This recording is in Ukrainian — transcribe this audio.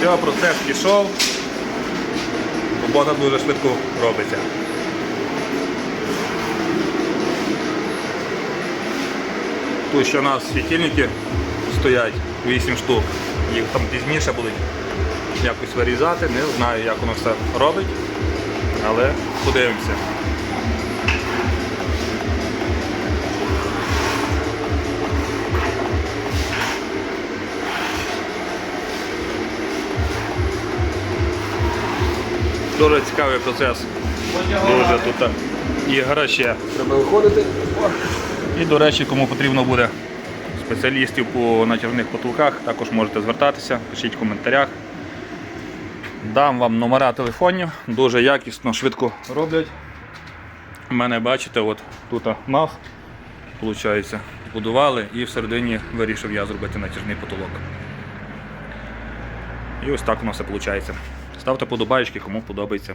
Все, процес пішов. Робота дуже швидко робиться. Тут ще у нас світильники стоять 8 штук. Їх там пізніше будуть якось вирізати. Не знаю, як воно все робить, але подивимося. Дуже цікавий процес. Дуже тут ігра ще треба виходити. І, до речі, кому потрібно буде спеціалістів по натяжних потолках, також можете звертатися, пишіть в коментарях. Дам вам номера телефонів, дуже якісно, швидко роблять. У мене, бачите, от тут мав, виходить, будували і всередині вирішив я зробити натяжний потолок. І ось так у нас все виходить. Ставте подобаєчки, кому подобається.